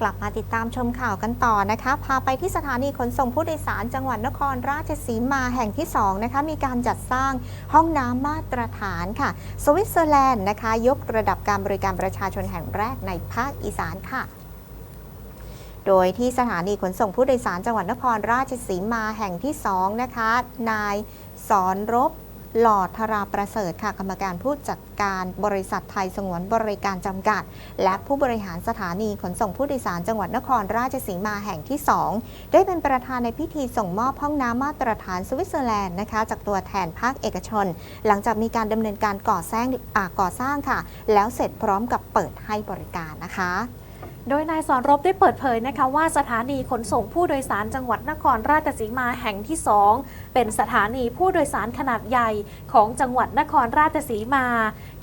กลับมาติดตามชมข่าวกันต่อนะคะ พาไปที่สถานีขนส่งผู้โดยสารจังหวัดนครราชสีมาแห่งที่2นะคะมีการจัดสร้างห้องน้ำมาตรฐานค่ะ สวิตเซอร์แลนด์นะคะ ยกระดับการบริการประชาชนแห่งแรกในภาคอีสานค่ะโดยที่สถานีขนส่งผู้โดยสารจังหวัดนครราชสีมาแห่งที่2นะคะ นายสอนรบ หลอดธราประเสริฐค่ะกรรมการผู้จัดการบริษัทไทยสงวนบริการจำกัด และผู้บริหารสถานีขนส่งผู้โดยสารจังหวัดนครราชสีมาแห่งที่ 2 ได้เป็นประธานในพิธีส่งมอบห้องน้ำมาตรฐานสวิตเซอร์แลนด์นะคะ จากตัวแทนภาคเอกชน หลังจากมีการดำเนินการก่อสร้างก่อสร้างค่ะ แล้วเสร็จพร้อมกับเปิดให้บริการนะคะ โดยนายสอนรบได้เปิดเผยนะคะว่าสถานีขนส่งผู้โดยสารจังหวัดนครราชสีมาแห่งที่ 2 เป็นสถานีผู้โดยสารขนาดใหญ่ของจังหวัดนครราชสีมา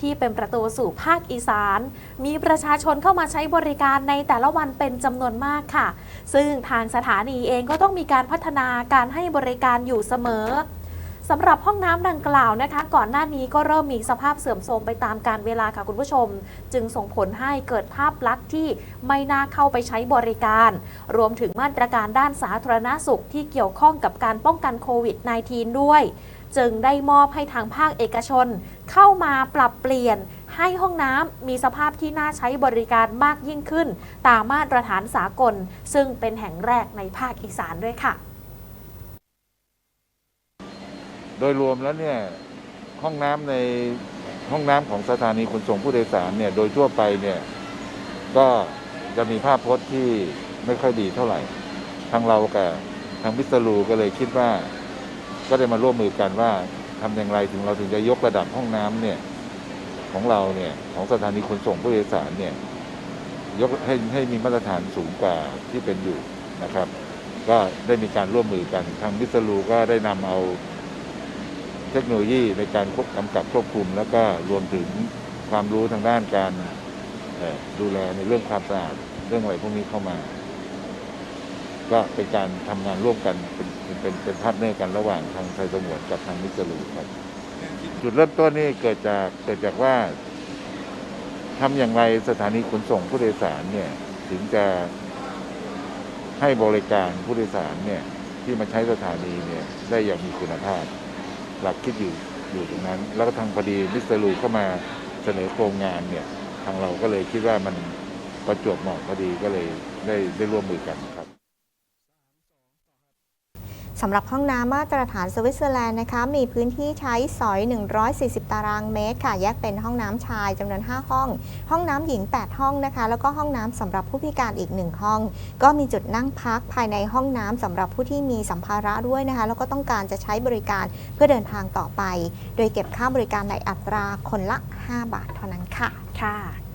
ที่เป็นประตูสู่ภาคอีสาน มีประชาชนเข้ามาใช้บริการในแต่ละวันเป็นจำนวนมากค่ะ ซึ่งทางสถานีเองก็ต้องมีการพัฒนาการให้บริการอยู่เสมอ สำหรับห้องน้ำดังกล่าวนะคะ ก่อนหน้านี้ก็เริ่มมีสภาพเสื่อมโทรมไปตามการเวลาค่ะคุณผู้ชม จึงส่งผลให้เกิดภาพลักษณ์ที่ไม่น่าเข้าไปใช้บริการ รวมถึงมาตรการด้านสาธารณสุขที่เกี่ยวข้องกับการป้องกันโควิด -19 ด้วย จึงได้มอบให้ทางภาคเอกชน เข้ามาปรับเปลี่ยนให้ห้องน้ำมีสภาพที่น่าใช้บริการมากยิ่งขึ้น ตามมาตรฐานสากล ซึ่งเป็นแห่งแรกในภาคอีสานด้วยค่ะ โดยรวมแล้วเนี่ยห้องน้ำในห้องน้ำของสถานีขนส่งผู้โดยสารเนี่ยโดยทั่วไปเนี่ยก็จะมีภาพพจน์ที่ไม่ค่อยดีเท่าไหร่ ทางเรากับทางพิสลูก็เลยคิดว่า ก็ได้มาร่วมมือกันว่าทำอย่างไรถึงเราถึงจะยกระดับห้องน้ำเนี่ยของเราเนี่ยของสถานีขนส่งผู้โดยสารเนี่ยยกให้ให้มีมาตรฐานสูงกว่าที่เป็นอยู่นะครับ ก็ได้มีการร่วมมือกันทางพิสลูก็ได้นำเอา เทคโนโลยีในการควบกำกับควบคุม แล้วก็รวมถึงความรู้ทางด้านการดูแลในเรื่องความสะอาดเรื่องอะไรพวกนี้เข้ามา ก็เป็นการทำงานร่วมกันเป็นเป็นเป็นเป็นพาร์ทเนอร์กันระหว่างทางไทยสงวนกับทางมิสลูครับ จุดเริ่มต้นนี่เกิดจากเกิดจากว่าทำอย่างไรสถานีขนส่งผู้โดยสารเนี่ย ถึงจะให้บริการผู้โดยสารเนี่ย ที่มาใช้สถานีเนี่ยได้อย่างมีคุณภาพ หลักคิดอยู่อยู่ตรงนั้น แล้วก็ทางพอดีมิสเตอร์ลูเข้ามาเสนอโครงงานเนี่ย ทางเราก็เลยคิดว่ามันประจวบเหมาะพอดีก็เลยได้ได้ร่วมมือกัน สำหรับห้องน้ำมาตรฐานสวิตเซอร์แลนด์นะคะมีพื้นที่ใช้สอย 140 ตารางเมตรค่ะ แยกเป็นห้องน้ำชายจำนวน 5 ห้อง ห้องน้ำหญิง 8 ห้องนะคะ แล้วก็ห้องน้ำสำหรับผู้พิการอีก 1 ห้อง ก็มีจุดนั่งพักภายในห้องน้ำสำหรับผู้ที่มีสัมภาระด้วยนะคะ แล้วก็ต้องการจะใช้บริการเพื่อเดินทางต่อไป โดยเก็บค่าบริการในอัตราคนละ 5 บาทเท่านั้นค่ะค่ะ